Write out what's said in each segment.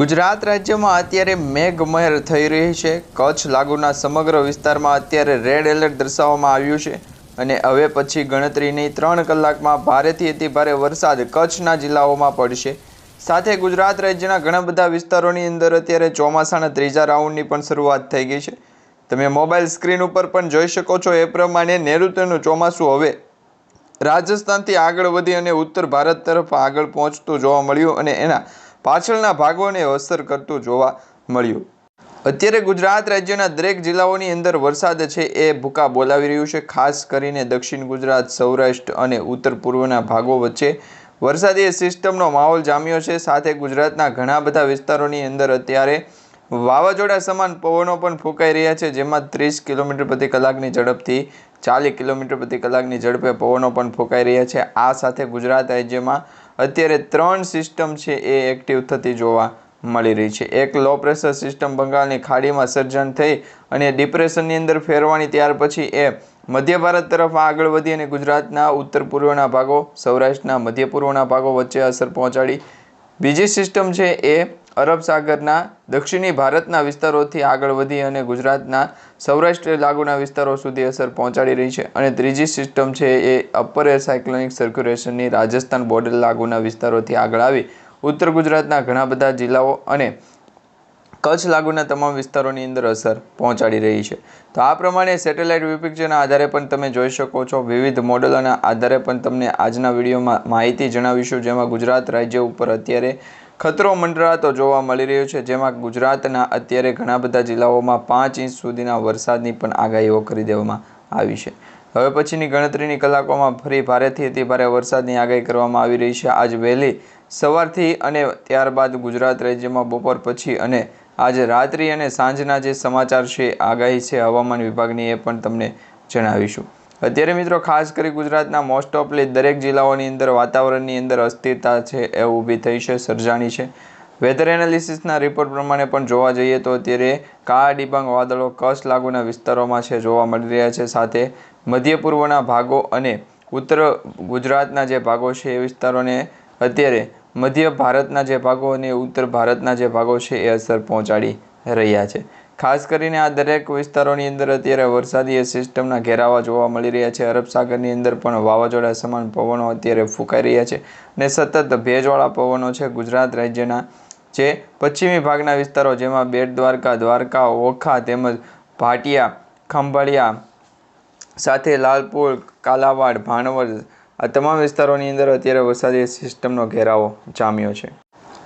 ગુજરાત રાજ્યમાં અત્યારે મેઘમહેર થઈ રહી છે. કચ્છ લાગુના સમગ્ર વિસ્તારમાં અત્યારે રેડ એલર્ટ દર્શાવવામાં આવ્યું છે અને હવે પછી ગણતરીની ત્રણ કલાકમાં ભારેથી અતિ ભારે વરસાદ કચ્છના જિલ્લાઓમાં પડશે. સાથે ગુજરાત રાજ્યના ઘણા બધા વિસ્તારોની અંદર અત્યારે ચોમાસાના ત્રીજા રાઉન્ડની પણ શરૂઆત થઈ ગઈ છે. તમે મોબાઈલ સ્ક્રીન ઉપર પણ જોઈ શકો છો એ પ્રમાણે નૈઋત્યનું ચોમાસું હવે રાજસ્થાનથી આગળ વધી અને ઉત્તર ભારત તરફ આગળ પહોંચતું જોવા મળ્યું અને એના પાછળના ભાગોને અસર કરતું જોવા મળ્યું. અત્યારે ગુજરાત રાજ્યના દરેક જિલ્લાઓની અંદર વરસાદ છે એ ભૂકા બોલાવી રહ્યું છે. ખાસ કરીને દક્ષિણ ગુજરાત, સૌરાષ્ટ્ર અને ઉત્તર પૂર્વના ભાગો વચ્ચે વરસાદી સિસ્ટમનો માહોલ જામ્યો છે. સાથે ગુજરાતના ઘણા બધા વિસ્તારોની અંદર અત્યારે વાવાઝોડા સમાન પવનો પણ ફૂંકાઈ રહ્યા છે, જેમાં ત્રીસ કિલોમીટર પ્રતિ કલાકની ઝડપથી ચાલીસ કિલોમીટર પ્રતિ કલાકની ઝડપે પવનો પણ ફૂંકાઈ રહ્યા છે. આ સાથે ગુજરાત રાજ્યમાં અત્યારે ત્રણ સિસ્ટમ છે એ એક્ટિવ થતી જોવા મળી રહી છે. એક લો પ્રેશર સિસ્ટમ બંગાળની ખાડીમાં સર્જન થઈ અને ડિપ્રેશનની અંદર ફેરવાની ત્યાર પછી એ મધ્ય ભારત તરફ આગળ વધી અને ગુજરાતના ઉત્તર પૂર્વના ભાગો સૌરાષ્ટ્રના મધ્ય પૂર્વના ભાગો વચ્ચે અસર પહોંચાડી બીજી સિસ્ટમ છે એ અરબ સાગરના દક્ષિણી ભારતના વિસ્તારોથી આગળ વધી અને ગુજરાતના સૌરાષ્ટ્ર લાગુના વિસ્તારો સુધી અસર પહોંચાડી રહી છે. અને ત્રીજી સિસ્ટમ છે એ અપર એર સાયક્લોનિક સર્ક્યુલેશનની રાજસ્થાન બોર્ડર લાગુના વિસ્તારોથી આગળ આવી. ઉત્તર ગુજરાતના ઘણા બધા જિલ્લાઓ અને કચ્છ લાગુના તમામ વિસ્તારોની અંદર અસર પહોંચાડી રહી છે. તો આ પ્રમાણે સેટેલાઇટ વિપિક્ચરના આધારે પણ તમે જોઈ શકો છો, વિવિધ મોડલોના આધારે પણ તમને આજના વિડીયોમાં માહિતી જણાવીશું, જેમાં ગુજરાત રાજ્ય ઉપર અત્યારે ખતરો મંડરાતો જોવા મળી રહ્યો છે, જેમાં ગુજરાતના અત્યારે ઘણા બધા જિલ્લાઓમાં પાંચ ઇંચ સુધીના વરસાદની પણ આગાહીઓ કરી દેવામાં આવી છે. હવે પછીની ગણતરીની કલાકોમાં ફરી ભારેથી અતિ ભારે વરસાદની આગાહી કરવામાં આવી રહી છે. આજ વહેલી સવારથી અને ત્યારબાદ ગુજરાત રાજ્યમાં બપોર પછી અને આજે રાત્રિ અને સાંજના જે સમાચાર છે, આગાહી છે, હવામાન વિભાગની એ પણ તમને જણાવીશું. અત્યારે મિત્રો, ખાસ કરી ગુજરાતના મોસ્ટ ઓફલી દરેક જિલ્લાઓની અંદર વાતાવરણની અંદર અસ્થિરતા છે, એ ઊભી થઈ છે, સર્જાણી છે. વેધર એનાલિસિસના રિપોર્ટ પ્રમાણે પણ જોવા જઈએ તો અત્યારે કાળા ડિબાંગ વાદળો કચ્છ લાગુના વિસ્તારોમાં છે, જોવા મળી રહ્યા છે. સાથે મધ્ય પૂર્વના ભાગો અને ઉત્તર ગુજરાતના જે ભાગો છે, એ વિસ્તારોને અત્યારે મધ્ય ભારતના જે ભાગો અને ઉત્તર ભારતના જે ભાગો છે એ અસર પહોંચાડી રહ્યા છે. ખાસ કરીને આ દરેક વિસ્તારોની અંદર અત્યારે વરસાદી સિસ્ટમના ઘેરાવા જોવા મળી રહ્યા છે. અરબ સાગરની અંદર પણ વાવાઝોડા સમાન પવનો અત્યારે ફૂંકાઈ રહ્યા છે અને સતત ભેજવાળા પવનો છે ગુજરાત રાજ્યના જે પશ્ચિમી ભાગના વિસ્તારો જેમાં બેટ દ્વારકા દ્વારકા, ઓખા તેમજ ભાટિયા, ખંભાળિયા સાથે લાલપુર, કાલાવાડ, ભાણવડ આ તમામ વિસ્તારોની અંદર અત્યારે વરસાદી સિસ્ટમનો ઘેરાવો જામ્યો છે.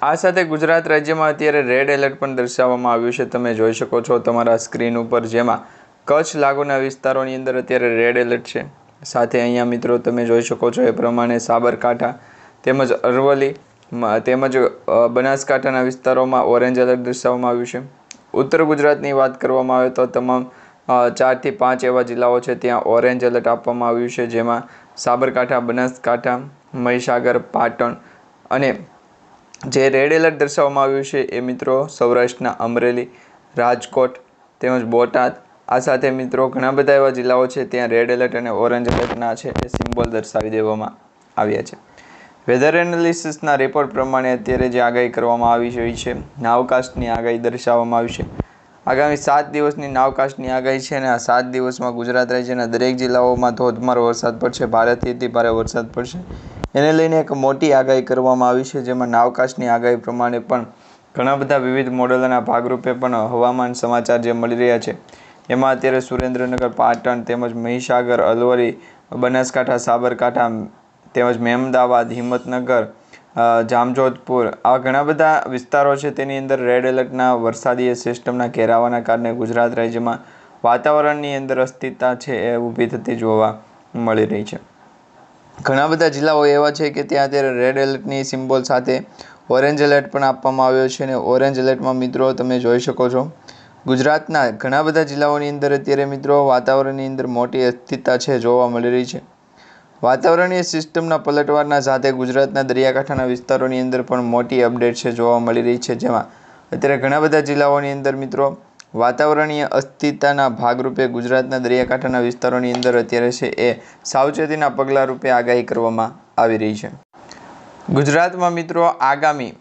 આ સાથે ગુજરાત રાજ્યમાં અત્યારે રેડ એલર્ટ પણ દર્શાવવામાં આવ્યું છે. તમે જોઈ શકો છો તમારા સ્ક્રીન ઉપર જેમાં કચ્છ લાગુના વિસ્તારોની અંદર અત્યારે રેડ એલર્ટ છે. સાથે અહીંયા મિત્રો તમે જોઈ શકો છો એ પ્રમાણે સાબરકાંઠા તેમજ અરવલ્લી તેમજ બનાસકાંઠાના વિસ્તારોમાં ઓરેન્જ એલર્ટ દર્શાવવામાં આવ્યું છે. ઉત્તર ગુજરાતની વાત કરવામાં આવે તો તમામ ચારથી પાંચ એવા જિલ્લાઓ છે ત્યાં ઓરેન્જ એલર્ટ આપવામાં આવ્યું છે જેમાં સાબરકાંઠા, બનાસકાંઠા, મહીસાગર, પાટણ અને જે રેડ એલર્ટ દર્શાવવામાં આવ્યું છે એ મિત્રો સૌરાષ્ટ્રના અમરેલી, રાજકોટ તેમજ બોટાદ. આ સાથે મિત્રો ઘણા બધા એવા જિલ્લાઓ છે, ત્યાં રેડ એલર્ટ અને ઓરેન્જ એલર્ટના છે એ સિમ્બોલ દર્શાવી દેવામાં આવ્યા છે. વેધર એનાલિસિસના રિપોર્ટ પ્રમાણે અત્યારે જે આગાહી કરવામાં આવી રહી છે નાવકાસ્ટની આગાહી દર્શાવવામાં આવી છે. આગામી સાત દિવસની નાવકાશની આગાહી છે અને આ સાત દિવસમાં ગુજરાત રાજ્યના દરેક જિલ્લાઓમાં ધોધમાર વરસાદ પડશે. ભારેથી અતિ ભારે વરસાદ પડશે. એને લઈને એક મોટી આગાહી કરવામાં આવી છે, જેમાં નાવકાશની આગાહી પ્રમાણે પણ ઘણા બધા વિવિધ મોડલોના ભાગરૂપે પણ હવામાન સમાચાર જે મળી રહ્યા છે, એમાં અત્યારે સુરેન્દ્રનગર, પાટણ તેમજ મહીસાગર, અલવરી, બનાસકાંઠા, સાબરકાંઠા તેમજ મહેમદાવાદ હિંમતનગર જામજોધપુર. આવા ઘણા બધા વિસ્તારો છે, તેની અંદર રેડ એલર્ટના વરસાદી સિસ્ટમના ઘેરાવાના કારણે ગુજરાત રાજ્યમાં વાતાવરણની અંદર અસ્થિરતા છે એ ઊભી થતી જોવા મળી રહી છે. ઘણા બધા જિલ્લાઓ એવા છે કે ત્યાં અત્યારે રેડ એલર્ટની સિમ્બોલ સાથે ઓરેન્જ એલર્ટ પણ આપવામાં આવ્યો છે અને ઓરેન્જ એલર્ટમાં મિત્રો તમે જોઈ શકો છો. ગુજરાતના ઘણા બધા જિલ્લાઓની અંદર અત્યારે મિત્રો વાતાવરણની અંદર મોટી અસ્થિરતા છે, જોવા મળી રહી છે. વાતાવરણીય સિસ્ટમના પલટવારના સાથે ગુજરાતના દરિયાકાંઠાના વિસ્તારોની અંદર પણ મોટી અપડેટ છે જોવા મળી રહી છે જેમાં અત્યારે ઘણા બધા જિલ્લાઓની અંદર મિત્રો વાતાવરણીય અસ્થિરતાના ભાગરૂપે ગુજરાતના દરિયાકાંઠાના વિસ્તારોની અંદર અત્યારે છે એ સાવચેતીના પગલાં રૂપે આગાહી કરવામાં આવી રહી છે. ગુજરાતમાં મિત્રો આગામી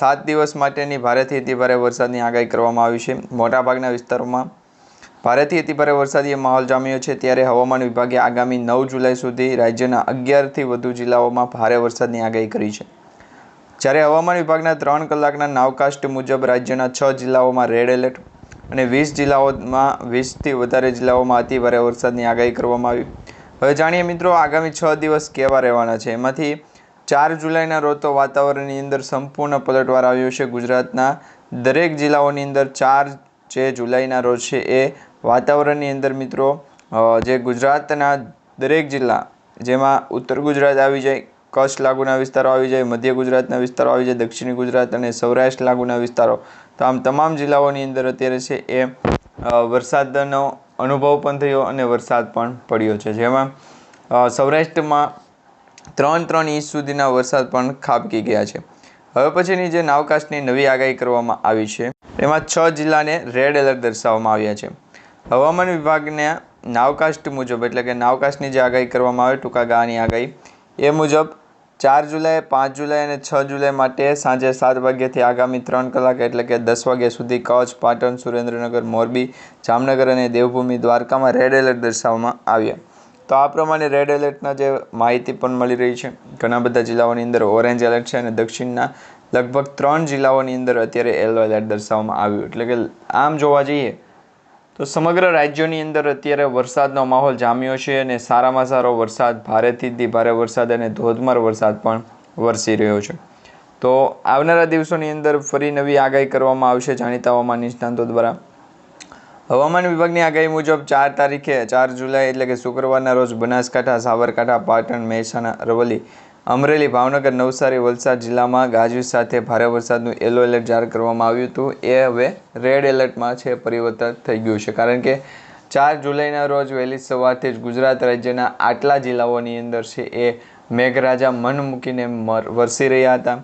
સાત દિવસ માટેની ભારેથી અતિભારે વરસાદની આગાહી કરવામાં આવી છે. મોટાભાગના વિસ્તારોમાં ભારેથી અતિભારે વરસાદી માહોલ જામ્યો છે. ત્યારે હવામાન વિભાગે આગામી નવ જુલાઈ સુધી રાજ્યના અગિયારથી વધુ જિલ્લાઓમાં ભારે વરસાદની આગાહી કરી છે. જ્યારે હવામાન વિભાગના ત્રણ કલાકના નાવકાસ્ટ મુજબ રાજ્યના છ જિલ્લાઓમાં રેડ એલર્ટ અને વીસ જિલ્લાઓમાં વીસથી વધારે જિલ્લાઓમાં અતિભારે વરસાદની આગાહી કરવામાં આવી. હવે જાણીએ મિત્રો આગામી છ દિવસ કેવા રહેવાના છે. એમાંથી ચાર જુલાઈના રોજ તો વાતાવરણની અંદર સંપૂર્ણ પલટવાર આવ્યો છે. ગુજરાતના દરેક જિલ્લાઓની અંદર ચાર જે જુલાઈના રોજ છે એ વાતાવરણની અંદર મિત્રો જે ગુજરાતના દરેક જિલ્લા જેમાં ઉત્તર ગુજરાત આવી જાય, કચ્છ લાગુના વિસ્તારો આવી જાય, મધ્ય ગુજરાતના વિસ્તારો આવી જાય, દક્ષિણ ગુજરાત અને સૌરાષ્ટ્ર લાગુના વિસ્તારો. તો આમ તમામ જિલ્લાઓની અંદર અત્યારે છે એ વરસાદનો અનુભવ પણ થયો અને વરસાદ પણ પડ્યો છે. જેમાં સૌરાષ્ટ્રમાં ત્રણ ત્રણ ઇંચ સુધીના વરસાદ પણ ખાબકી ગયા છે. હવે પછીની જે નાવકાશની નવી આગાહી કરવામાં આવી છે એમાં છ જિલ્લાને રેડ એલર્ટ દર્શાવવામાં આવ્યા છે. હવામાન વિભાગના નાવકાસ્ટ મુજબ, એટલે કે નાવકાસ્ટની જે આગાહી કરવામાં આવે ટૂંકા ગાળાની આગાહી, એ મુજબ ચાર જુલાઈ, પાંચ જુલાઈ અને છ જુલાઈ માટે સાંજે સાત વાગ્યાથી આગામી ત્રણ કલાક, એટલે કે દસ વાગ્યા સુધી કચ્છ, પાટણ, સુરેન્દ્રનગર, મોરબી, જામનગર અને દેવભૂમિ દ્વારકામાં રેડ એલર્ટ દર્શાવવામાં આવ્યા. તો આ પ્રમાણે રેડ એલર્ટના જે માહિતી પણ મળી રહી છે. ઘણા બધા જિલ્લાઓની અંદર ઓરેન્જ એલર્ટ છે અને દક્ષિણના લગભગ ત્રણ જિલ્લાઓની અંદર અત્યારે યલો એલર્ટ દર્શાવવામાં આવ્યું. એટલે કે આમ જોવા જઈએ, તો સમગ્ર રાજ્યોની અંદર અત્યારે વરસાદનો માહોલ જામ્યો છે અને સારામાં સારો વરસાદ, ભારેથી ભારે વરસાદ અને ધોધમાર વરસાદ પણ વરસી રહ્યો છે. તો આવનારા દિવસોની અંદર ફરી નવી આગાહી કરવામાં આવશે જાણીતા હવામાન નિષ્ણાંતો દ્વારા. હવામાન વિભાગની આગાહી મુજબ ચાર તારીખે, ચાર જુલાઈ એટલે કે શુક્રવારના રોજ બનાસકાંઠા, સાબરકાંઠા, પાટણ, મહેસાણા, અરવલ્લી અમરેલી ભાવનગર નવસારી વલસાડ જિલ્લામાં ગાજવીજ સાથે ભારે વરસાદનું યલો એલર્ટ જાહેર કરવામાં આવ્યું હતું. એ હવે રેડ એલર્ટમાં છે, પરિવર્તન થઈ ગયું છે. કારણ કે ચાર જુલાઈના રોજ વહેલી સવારથી જ ગુજરાત રાજ્યના આટલા જિલ્લાઓની અંદર છે એ મેઘરાજા મન મૂકીને વરસી રહ્યા હતા.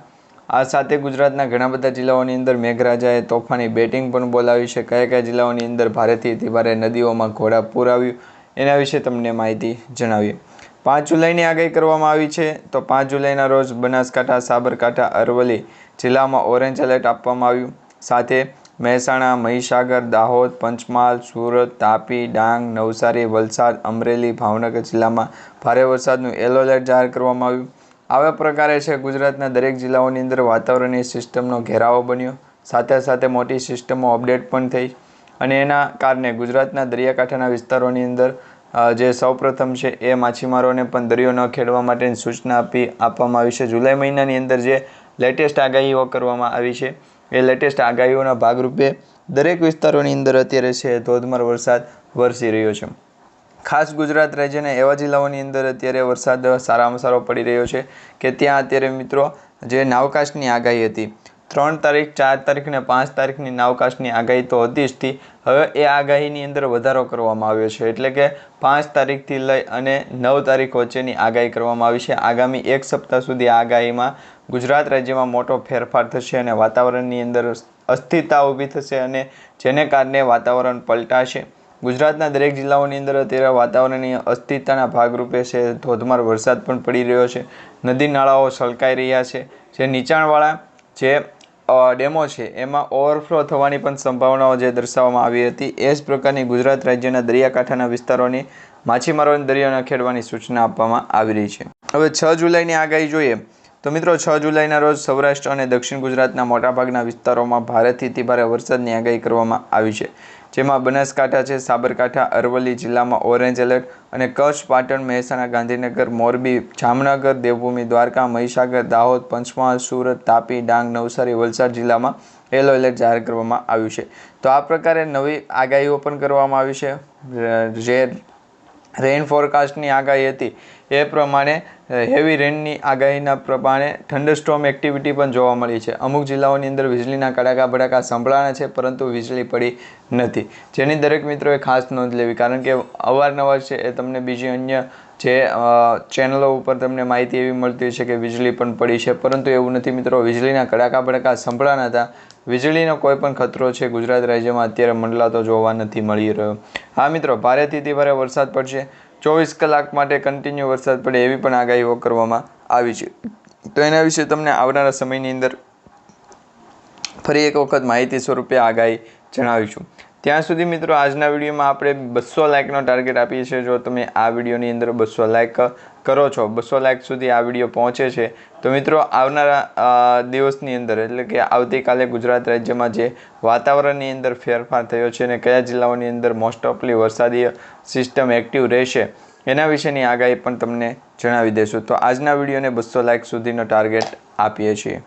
આ સાથે ગુજરાતના ઘણા બધા જિલ્લાઓની અંદર મેઘરાજાએ તોફાની બેટિંગ પણ બોલાવી છે. કયા કયા જિલ્લાઓની અંદર ભારેથી અતિભારે નદીઓમાં ઘોડાપૂર આવ્યું એના વિશે તમને માહિતી જણાવીએ. પાંચ જુલાઈની આગાહી કરવામાં આવી છે. તો પાંચ જુલાઈના રોજ બનાસકાંઠા, સાબરકાંઠા, અરવલ્લી જિલ્લામાં ઓરેન્જ એલર્ટ આપવામાં આવ્યું. સાથે મહેસાણા, મહીસાગર, દાહોદ, પંચમહાલ, સુરત, તાપી, ડાંગ, નવસારી, વલસાડ, અમરેલી, ભાવનગર જિલ્લામાં ભારે વરસાદનું યલો એલર્ટ જાહેર કરવામાં આવ્યું. આવા પ્રકારે છે ગુજરાતના દરેક જિલ્લાઓની અંદર વાતાવરણીય સિસ્ટમનો ઘેરાવો બન્યો. સાથે સાથે મોટી સિસ્ટમો અપડેટ પણ થઈ. અને એના કારણે ગુજરાતના દરિયાકાંઠાના વિસ્તારોની અંદર જે સૌપ્રથમ છે એ માછીમારોને પણ દરિયો ન ખેડવા માટેની સૂચના આપી આપવામાં આવી છે. જુલાઈ મહિનાની અંદર જે લેટેસ્ટ આગાહીઓ કરવામાં આવી છે, એ લેટેસ્ટ આગાહીઓના ભાગરૂપે દરેક વિસ્તારોની અંદર અત્યારે છે ધોધમાર વરસાદ વરસી રહ્યો છે. ખાસ ગુજરાત રાજ્યના એવા જિલ્લાઓની અંદર અત્યારે વરસાદ સારામાં સારો પડી રહ્યો છે કે ત્યાં અત્યારે મિત્રો જે નાવકાશની આગાહી હતી ત્રણ તારીખ, ચાર તારીખ અને પાંચ તારીખની નાવકાશની આગાહી તો હતી જ હતી હવે એ આગાહીની અંદર વધારો કરવામાં આવ્યો છે. એટલે કે પાંચ તારીખથી લઈ અને નવ તારીખ વચ્ચેની આગાહી કરવામાં આવી છે. આગામી એક સપ્તાહ સુધી આગાહીમાં ગુજરાત રાજ્યમાં મોટો ફેરફાર થશે અને વાતાવરણની અંદર અસ્થિરતા ઊભી થશે અને જેને કારણે વાતાવરણ પલટાશે. ગુજરાતના દરેક જિલ્લાઓની અંદર અત્યારે વાતાવરણની અસ્થિરતાના ભાગરૂપે છે. ધોધમાર વરસાદ પણ પડી રહ્યો છે. નદી નાળાઓ છલકાઈ રહ્યા છે. જે નીચાણવાળા જે ડેમો છે. એમાં ઓવરફ્લો થવાની પણ સંભાવનાઓ જે દર્શાવવામાં આવી હતી, એ જ પ્રકારની ગુજરાત રાજ્યના દરિયાકાંઠાના વિસ્તારોની માછીમારોને દરિયો ન ખેડવાની સૂચના આપવામાં આવી રહી છે. હવે છ જુલાઈની આગાહી જોઈએ. તો મિત્રો, છ જુલાઈના રોજ સૌરાષ્ટ્ર અને દક્ષિણ ગુજરાતના મોટાભાગના વિસ્તારોમાં ભારેથી અતિભારે વરસાદની આગાહી કરવામાં આવી છે. જેમાં બનાસકાંઠા છે, સાબરકાંઠા, અરવલ્લી જિલ્લામાં ઓરેન્જ એલર્ટ અને કચ્છ, પાટણ, મહેસાણા, ગાંધીનગર, મોરબી, જામનગર, દેવભૂમિ, દ્વારકા, મહીસાગર, દાહોદ, પંચમહાલ, સુરત, તાપી, ડાંગ, નવસારી, વલસાડ જિલ્લામાં યલો એલર્ટ જાહેર કરવામાં આવ્યું છે. તો આ પ્રકારે નવી આગાહીઓ પણ કરવામાં આવી છે. જે રેઇન ફોરકાસ્ટની આગાહી હતી. એ પ્રમાણે હેવી રેનની આગાહીના પ્રમાણે થંડરસ્ટોમ એક્ટિવિટી પણ જોવા મળી છે. અમુક જિલ્લાઓની અંદર વીજળીના કડાકા ભડાકા સંભળાણા છે, પરંતુ વીજળી પડી નથી. જેની દરેક મિત્રોએ ખાસ નોંધ લેવી, કારણ કે અવારનવાર છે એ તમને બીજી અન્ય જે ચેનલો ઉપર તમને માહિતી એવી મળતી છે કે વીજળી પણ પડી છે. પરંતુ એવું નથી મિત્રો, વીજળીના કડાકા ભડાકા સંભળાના હતા વીજળીનો કોઈ પણ ખતરો છે, ગુજરાત રાજ્યમાં અત્યારે મંડલાતો જોવા નથી મળી રહ્યો. હા મિત્રો, ભારેથી અતિ ભારે વરસાદ પડશે. ચોવીસ કલાક માટે કન્ટિન્યુ વરસાદ પડે એવી પણ આગાહીઓ કરવામાં આવી છે. તો એના વિશે તમને આવનારા સમયની અંદર ફરી એક વખત માહિતી સ્વરૂપે આગાહી જણાવીશું. ત્યાં સુધી મિત્રો, આજના વિડીયોમાં આપણે બસો લાઇકનો ટાર્ગેટ આપીએ છીએ. જો તમે આ વિડીયોની અંદર બસો લાઇક કરો છો. બસો લાઇક સુધી આ વીડિયો પહોંચે છે. તો મિત્રો, આવનારા દિવસની અંદર, એટલે કે આવતીકાલે ગુજરાત રાજ્યમાં જે વાતાવરણની અંદર ફેરફાર થયો છે અને કયા જિલ્લાઓની અંદર મોસ્ટ ઓફલી વરસાદી સિસ્ટમ એક્ટિવ રહેશે, એના વિશેની આગાહી પણ તમને જણાવી દઈશું. તો આજના વિડીયોને બસો લાઇક સુધીનો ટાર્ગેટ આપીએ છીએ.